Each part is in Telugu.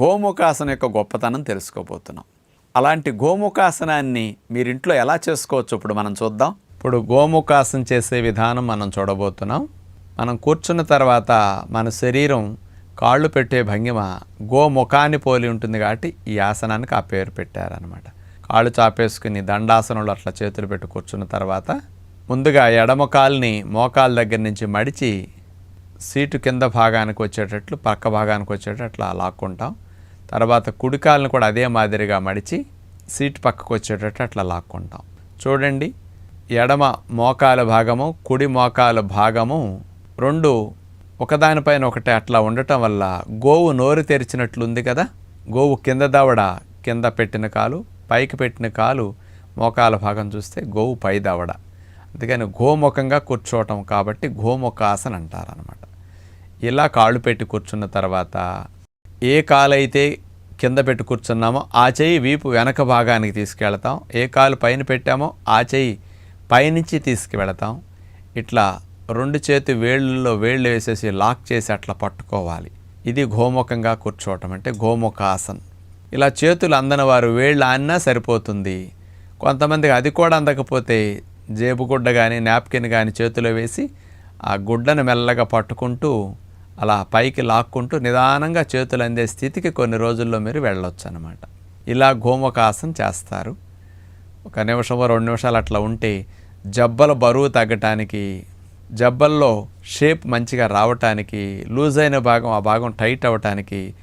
గోముఖాసన యొక్క గొప్పతనం తెలుసుకోబోతున్నాం. అలాంటి గోముఖాసనాన్ని మీరింట్లో ఎలా చేసుకోవచ్చు? ఇప్పుడు మనం చూద్దాం. ఇప్పుడు గోముఖాసన చేసే విధానం మనం చూడబోతున్నాం. మనం కూర్చున్న తర్వాత మన శరీరం కాళ్ళు పెట్టే భంగిమ గోముఖాన్ని పోలి ఉంటుంది కాబట్టి ఈ ఆసనానికి ఆ పేరు పెట్టారనమాట కాళ్ళు చాపేసుకుని దండాసనంలో అట్లా చేతులు పెట్టి కూర్చున్న తర్వాత ముందుగా ఎడమ కాలుని మోకాల దగ్గర నుంచి మడిచి సీటు కింద భాగానికి వచ్చేటట్లు పక్క భాగానికి వచ్చేటట్లు అలా లాక్కుంటాం. తర్వాత కుడికాలను కూడా అదే మాదిరిగా మడిచి సీట్ పక్కకు వచ్చేటట్టు అట్లా లాక్కుంటాం. చూడండి ఎడమ మోకాల భాగము కుడి మోకాల భాగము రెండు ఒకదానిపైన ఒకటి అట్లా ఉండటం వల్ల గోవు నోరు తెరిచినట్లుంది కదా? గోవు కింద దవడ కింద పెట్టిన కాలు పైకి పెట్టిన కాలు మోకాల భాగం చూస్తే గోవు పై దవడ. అందుకని గోముఖంగా కూర్చోవటం కాబట్టి గోముఖాసన అంటారనమాట ఇలా కాళ్ళు పెట్టి కూర్చున్న తర్వాత ఏ కాలైతే కింద పెట్టి కూర్చున్నామో ఆ చెయ్యి వీపు వెనక భాగానికి తీసుకెళ్తాం. ఏ కాలు పైన పెట్టామో ఆ చెయ్యి పైనుంచి తీసుకువెళతాం. ఇట్లా రెండు చేతి వేళ్ళల్లో వేళ్ళు వేసేసి లాక్ చేసి అట్లా పట్టుకోవాలి. ఇది గోముఖంగా కూర్చోవటం అంటే గోముఖాసన్. ఇలా చేతులు అందని వారు వేళ్ళు ఆన్నా సరిపోతుంది. కొంతమందికి అది కూడా అందకపోతే జేబుగుడ్డ కానీ నాప్కిన్ కానీ చేతిలో వేసి ఆ గుడ్డను మెల్లగా పట్టుకుంటూ అలా పైకి లాక్కుంటూ నిదానంగా చేతులు అందే స్థితికి కొన్ని రోజుల్లో మీరు వెళ్ళొచ్చు అనమాట ఇలా గోముఖాసన చేస్తారు. ఒక నిమిషమో రెండు నిమిషాలు అట్లా ఉంటే జబ్బల బరువు తగ్గటానికి జబ్బల్లో షేప్ మంచిగా రావటానికి లూజ్ అయిన భాగం ఆ భాగం టైట్ అవ్వటానికి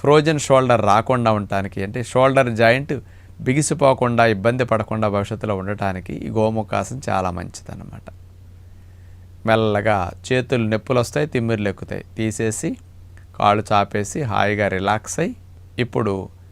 ఫ్రోజన్ షోల్డర్ రాకుండా ఉండటానికి అంటే షోల్డర్ జాయింట్ బిగిసిపోకుండా ఇబ్బంది పడకుండా భవిష్యత్తులో ఉండటానికి ఈ గోముఖాసం చాలా మంచిదన్నమాట. మెల్లగా చేతులు నొప్పులు వస్తాయి తిమ్మిర్లు ఎక్కుతాయి. తీసేసి కాళ్ళు చాపేసి హాయిగా రిలాక్స్ అయ్యి ఇప్పుడు